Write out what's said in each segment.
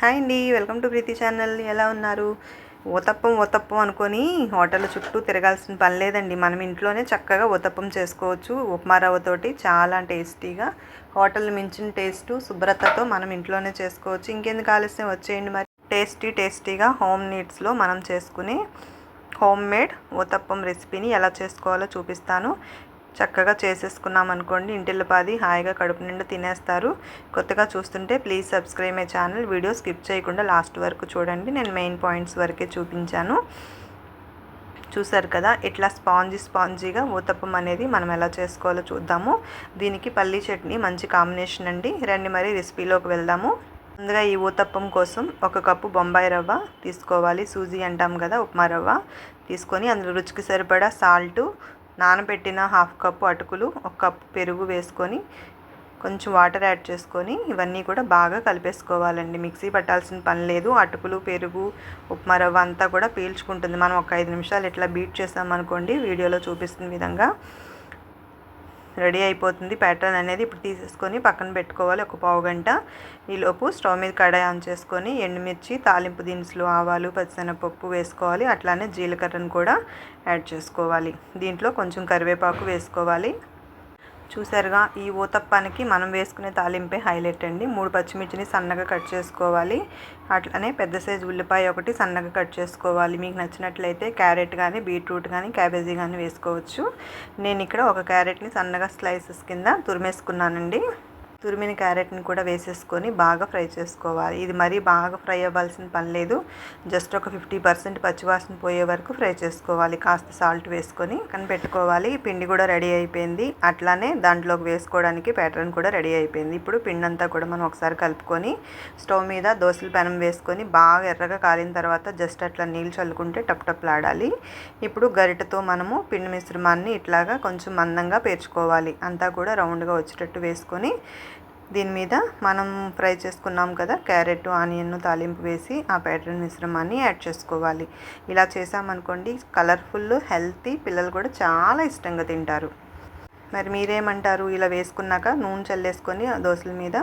Hi అండి welcome to Preethi channel. ఎలా ఉన్నారు? ఊతప్పం ఉతప్పం అనుకొని హోటల్ చుట్టూ తిరగాల్సిన పని లేదండి. మనం ఇంట్లోనే చక్కగా ఉతప్పం చేసుకోవచ్చు. ఉప్మా రవ్వతోటి చాలా టేస్టీగా హోటల్ మించిన టేస్ట్ శుభ్రతతో మనం ఇంట్లోనే చేసుకోవచ్చు. ఇంకెందుకు ఆలస్యం? వచ్చేయండి మరి. టేస్టీ టేస్టీగా హోమ్ నీడ్స్లో మనం చేసుకునే హోమ్ మేడ్ ఊతప్పం రెసిపీని ఎలా చేసుకోవాలో చూపిస్తాను. చక్కగా చేసేసుకున్నాం అనుకోండి ఇంటిల్లిపాది హాయిగా కడుపు నిండా తినేస్తారు. కొత్తగా చూస్తుంటే please subscribe my channel video skip చేయకుండా లాస్ట్ వరకు చూడండి. నేను మెయిన్ పాయింట్స్ వరకే చూపించాను. చూసారు కదా ఇట్లా స్పాంజీ స్పాంజీగా ఊతప్పం అనేది మనం ఎలా చేసుకోవాలో చూద్దాము. దీనికి పల్లీ చట్నీ మంచి కాంబినేషన్ అండి. రండి మరి రెసిపీలోకి వెళ్దాము. ముందుగా ఈ ఊతప్పం కోసం ఒక కప్పు బొంబాయి రవ్వ తీసుకోవాలి. సూజీ అంటాం కదా ఉప్మా రవ్వ. తీసుకొని అందులో రుచికి సరిపడా సాల్టు నానబెట్టిన హాఫ్ కప్పు అటుకులు ఒక కప్పు పెరుగు వేసుకొని కొంచెం వాటర్ యాడ్ చేసుకొని ఇవన్నీ కూడా బాగా కలిపేసుకోవాలండి. మిక్సీ పట్టాల్సిన పని లేదు. అటుకులు పెరుగు ఉప్మా రవ్వ అంతా కూడా పీల్చుకుంటుంది. మనం ఒక ఐదు నిమిషాలు ఇట్లా బీట్ చేసామనుకోండి వీడియోలో చూపిస్తున్న విధంగా రెడీ అయిపోతుంది. ప్యాటర్న్ అనేది ఇప్పుడు తీసేసుకొని పక్కన పెట్టుకోవాలి. ఒక పావు గంట. ఈలోపు స్టవ్ మీద కడాయి ఆన్ చేసుకొని ఎండుమిర్చి తాలింపు దినుసులు ఆవాలు పచ్చిశనగపప్పు వేసుకోవాలి. అట్లానే జీలకర్రను కూడా యాడ్ చేసుకోవాలి. దీంట్లో కొంచెం కరివేపాకు వేసుకోవాలి. చూసారుగా ఈ ఊతప్పానికి మనం వేసుకునే తాలింపే హైలైట్ అండి. మూడు పచ్చిమిర్చిని సన్నగా కట్ చేసుకోవాలి. అట్లనే పెద్ద సైజు ఉల్లిపాయ ఒకటి సన్నగా కట్ చేసుకోవాలి. మీకు నచ్చినట్లయితే క్యారెట్ కానీ బీట్రూట్ కానీ క్యాబేజీ కానీ వేసుకోవచ్చు. నేను ఇక్కడ ఒక క్యారెట్ని సన్నగా స్లైసెస్ కింద తురిమేసుకున్నానండి. తురిమిన క్యారెట్ని కూడా వేసేసుకొని బాగా ఫ్రై చేసుకోవాలి. ఇది మరీ బాగా ఫ్రై అవ్వాల్సిన పని లేదు. జస్ట్ ఒక ఫిఫ్టీ పర్సెంట్ పచ్చివాసన పోయే వరకు ఫ్రై చేసుకోవాలి. కాస్త సాల్ట్ వేసుకొని కనిపెట్టుకోవాలి పిండి కూడా రెడీ అయిపోయింది. అట్లానే దాంట్లోకి వేసుకోవడానికి ప్యాటర్న్ కూడా రెడీ అయిపోయింది. ఇప్పుడు పిండి అంతా కూడా మనం ఒకసారి కలుపుకొని స్టవ్ మీద దోశల పెనం వేసుకొని బాగా ఎర్రగా కాలిన తర్వాత జస్ట్ అట్లా నీళ్ళు చల్లుకుంటే టప్ టప్లాడాలి ఇప్పుడు గరిటతో మనము పిండి మిశ్రమాన్ని ఇట్లాగా కొంచెం మందంగా పేర్చుకోవాలి. అంతా కూడా రౌండ్గా వచ్చేటట్టు వేసుకొని దీని మీద మనం ఫ్రై చేసుకున్నాం కదా క్యారెట్ ఆనియన్ తాలింపు వేసి ఆ ప్యాటర్న్ మిశ్రమాన్ని యాడ్ చేసుకోవాలి. ఇలా చేసామనుకోండి కలర్ఫుల్ హెల్తీ పిల్లలు కూడా చాలా ఇష్టంగా తింటారు. మరి మీరేమంటారు? ఇలా వేసుకున్నాక నూనె చల్లేసుకొని దోశల మీద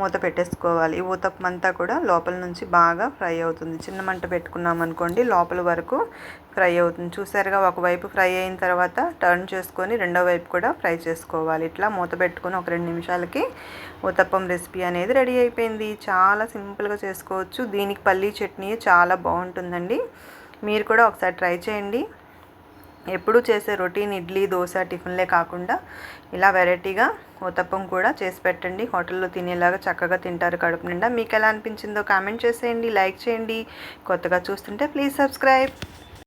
మూత పెట్టేసుకోవాలి. ఈ ఊతప్పం అంతా కూడా లోపల నుంచి బాగా ఫ్రై అవుతుంది. చిన్న మంట పెట్టుకున్నాం అనుకోండి లోపల వరకు ఫ్రై అవుతుంది. చూసారుగా ఒకవైపు ఫ్రై అయిన తర్వాత టర్న్ చేసుకొని రెండో వైపు కూడా ఫ్రై చేసుకోవాలి. ఇట్లా మూత పెట్టుకొని ఒక రెండు నిమిషాలకి ఊతప్పం రెసిపీ అనేది రెడీ అయిపోయింది. చాలా సింపుల్గా చేసుకోవచ్చు. దీనికి పల్లీ చట్నీ చాలా బాగుంటుందండి. మీరు కూడా ఒకసారి ట్రై చేయండి. ఎప్పుడు చేసే రొటీన్ ఇడ్లీ దోశ టిఫిన్లే కాకుండా ఇలా వెరైటీగా ఉతప్పం కూడా చేసి పెట్టండి. హోటల్లో తినేలాగా చక్కగా తింటారు కడుపు నిండా. మీకు ఎలా అనిపించిందో కామెంట్ చేసేయండి లైక్ చేయండి. కొత్తగా చూస్తుంటే ప్లీజ్ సబ్స్క్రైబ్.